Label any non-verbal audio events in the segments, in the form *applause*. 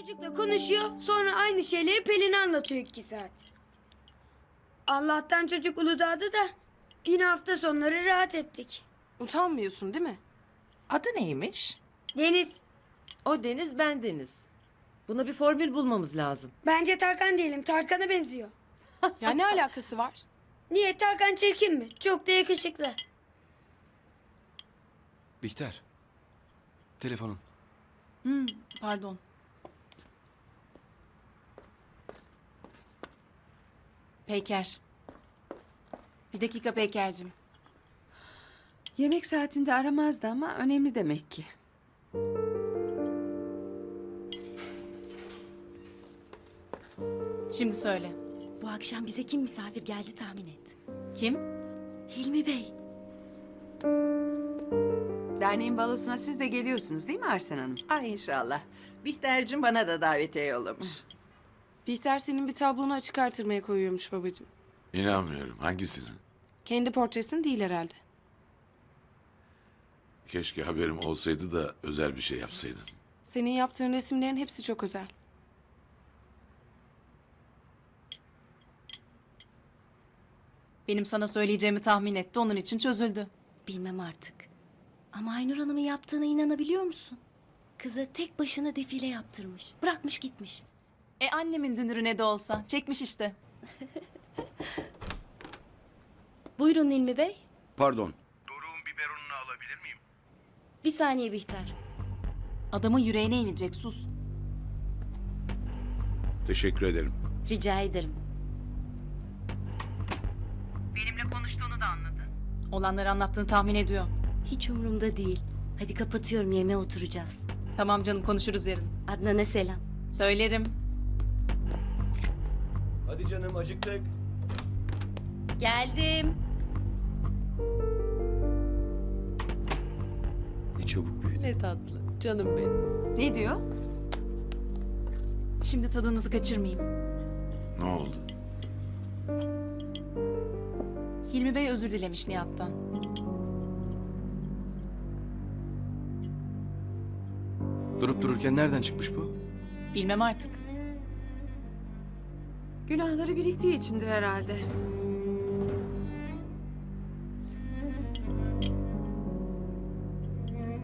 Çocukla konuşuyor sonra aynı şeyleri Pelin'e anlatıyor iki saat. Allah'tan çocuk Uludağ'da da yine hafta sonları rahat ettik. Utanmıyorsun değil mi? Adı neymiş? Deniz O Deniz ben Deniz. Buna bir formül bulmamız lazım. bence Tarkan diyelim Tarkan'a benziyor. Ya ne alakası var? *laughs* Niye Tarkan çirkin mi? Çok da yakışıklı. Bihter. Telefonun. Hmm, pardon. Peyker. Bir dakika Peyker'cim. Yemek saatinde aramazdı ama önemli demek ki. Şimdi söyle. Bu akşam bize kim misafir geldi tahmin et. Kim? Hilmi Bey. Derneğin balosuna siz de geliyorsunuz değil mi Arsen Hanım? Ay inşallah. Bihter'cim bana da davetiye yollamış. Bihter senin bir tablonu açık artırmaya koyuyormuş babacığım. İnanmıyorum. Hangisini? Kendi portresini değil herhalde. Keşke haberim olsaydı da özel bir şey yapsaydım. Senin yaptığın resimlerin hepsi çok özel. Benim sana söyleyeceğimi tahmin etti. Onun için çözüldü. Bilmem artık. Ama Aynur Hanım'ın yaptığına inanabiliyor musun? Kıza tek başına defile yaptırmış. Bırakmış gitmiş. E annemin dünürü ne de olsa. Çekmiş işte. *laughs* Buyurun Hilmi Bey. Pardon. Bir saniye Bihter. Adamın yüreğine inecek sus. Teşekkür ederim. Rica ederim. Olanları anlattığını tahmin ediyor. Hiç umurumda değil. Hadi kapatıyorum yemeğe oturacağız. Tamam canım konuşuruz yarın. Adnan'a selam. Söylerim. Hadi canım acıktık. Geldim. Ne çabuk büyüdü. Ne tatlı. Canım benim. Ne diyor? Şimdi tadınızı kaçırmayayım. Ne oldu? Hilmi Bey özür dilemiş Nihat'tan. Durup dururken nereden çıkmış bu? Bilmem artık. Günahları biriktiği içindir herhalde.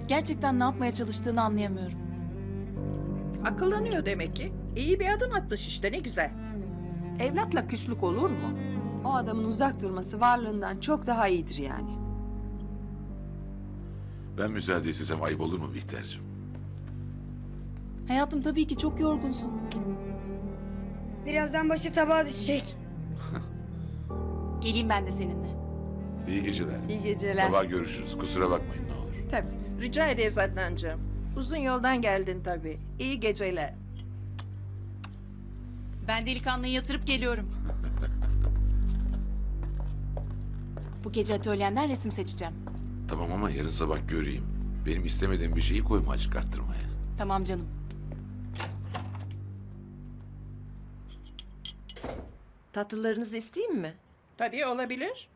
Gerçekten ne yapmaya çalıştığını anlayamıyorum. Akıllanıyor demek ki. İyi bir adım atmış işte ne güzel. Evlatla küslük olur mu? O adamın uzak durması varlığından çok daha iyidir yani. Ben müsaade istesem ayıp olur mu Bihter'cim? Hayatım tabii ki çok yorgunsun. Birazdan başı tabağa düşecek. Geleyim ben de seninle. İyi geceler. İyi geceler. Sabah görüşürüz. Kusura bakmayın ne olur. Tabii. Rica ederiz Adnancığım. Uzun yoldan geldin tabii. İyi geceler. Ben delikanlıyı yatırıp geliyorum. *laughs* Bu gece atölyenden resim seçeceğim. Tamam ama yarın sabah göreyim. Benim istemediğim bir şeyi koyma açık arttırmaya. Tamam canım. Tatlılarınızı isteyeyim mi? Tabii olabilir.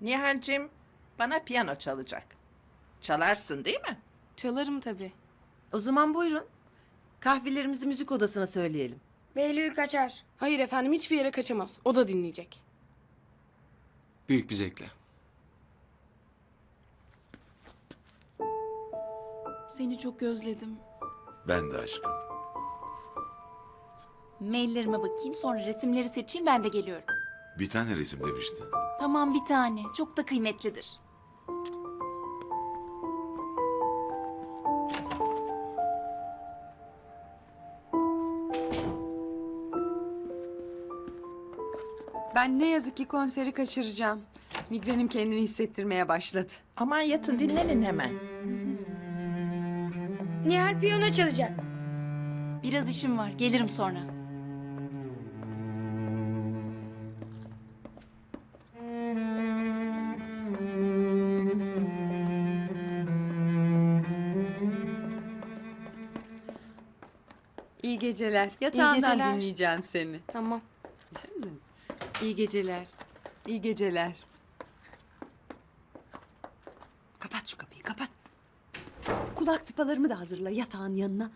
Nihal'cim bana piyano çalacak. Çalarsın değil mi? Çalarım tabii. O zaman buyurun. Kahvelerimizi müzik odasına söyleyelim. Behlül kaçar. Hayır efendim hiçbir yere kaçamaz. O da dinleyecek. Büyük bir zevkle. Seni çok özledim. Ben de aşkım. Maillerime bakayım sonra resimleri seçeyim ben de geliyorum. Bir tane resim demiştin. Tamam bir tane. Çok da kıymetlidir. Ben ne yazık ki konseri kaçıracağım. Migrenim kendini hissettirmeye başladı. Aman yatın dinlenin hemen. Nihal piyano çalacak. Biraz işim var. Gelirim sonra. İyi geceler. Yatağından geceler. dinleyeceğim seni. Tamam. İyi geceler. İyi geceler. Kapat şu kapıyı kapat. Kulak tıpalarımı da hazırla yatağın yanına.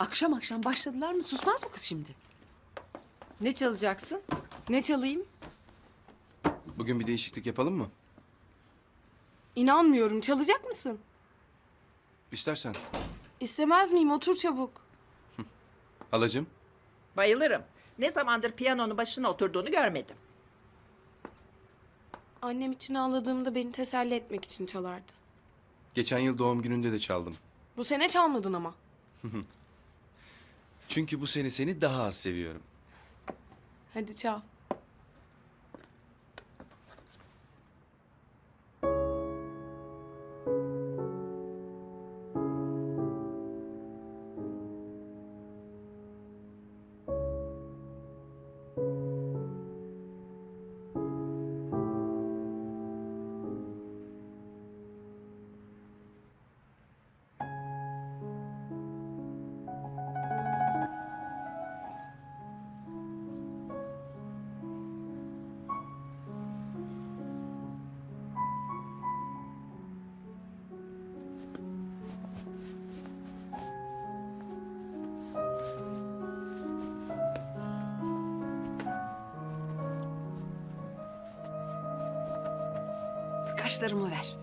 Akşam akşam başladılar mı? Susmaz mı kız şimdi? Ne çalacaksın? Ne çalayım? Bugün bir değişiklik yapalım mı? İnanmıyorum. Çalacak mısın? İstersen. İstemez miyim? Otur çabuk. *laughs* Halacığım. Bayılırım. Ne zamandır piyanonun başına oturduğunu görmedim. Annem için ağladığımda beni teselli etmek için çalardı. Geçen yıl doğum gününde de çaldım. Bu sene çalmadın ama. *laughs* Çünkü bu sene seni daha az seviyorum. Hadi çal. Kaşlarımı ver.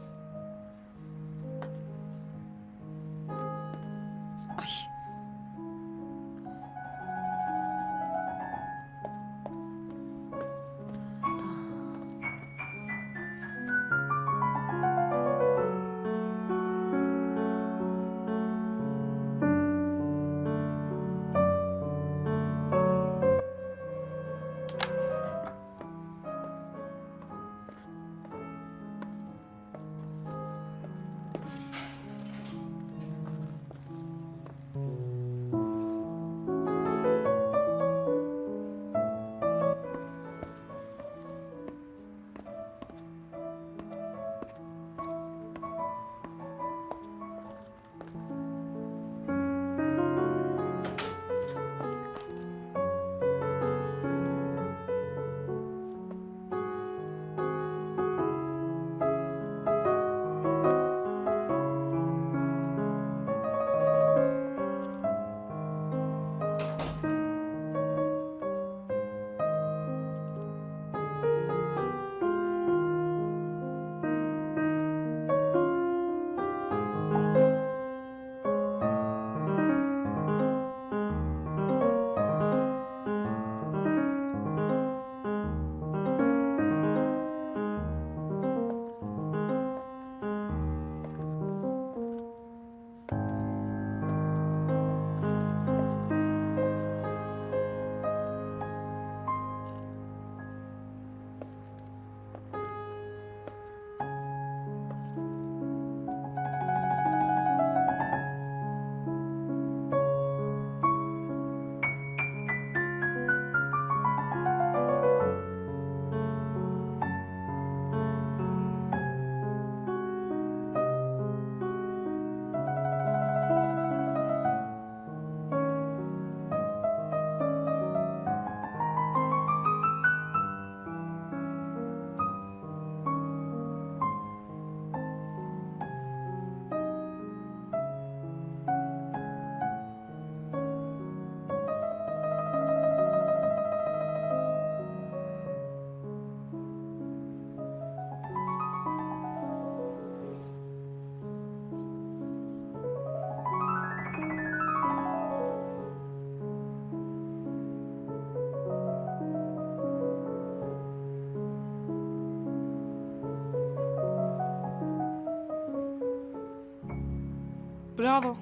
Bravo.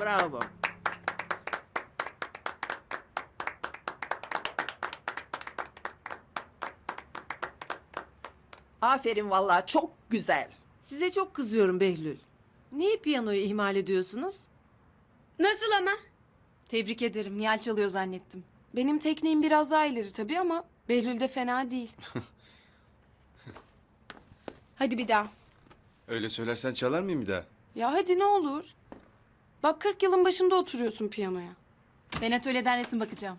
Bravo. Aferin vallahi çok güzel. Size çok kızıyorum Behlül. Niye piyanoyu ihmal ediyorsunuz? Nasıl ama? Tebrik ederim. Nihal çalıyor zannettim. Benim tekniğim biraz daha ileri tabii ama Behlül de fena değil. *laughs* Hadi bir daha. Öyle söylersen çalar mıyım bir daha? Ya hadi ne olur. Bak 40 yılın başında oturuyorsun piyanoya. Ben atölyeden resim bakacağım.